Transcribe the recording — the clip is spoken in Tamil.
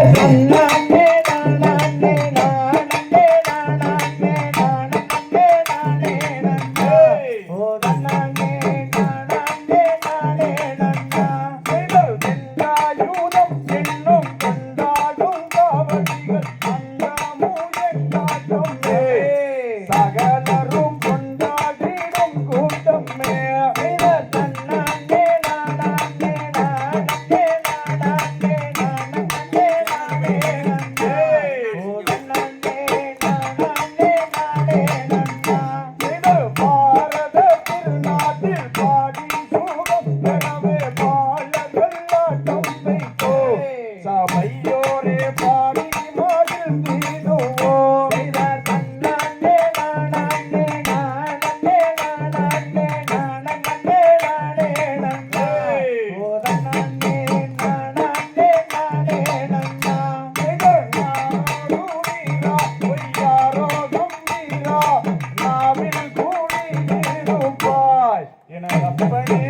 சகலரும் बने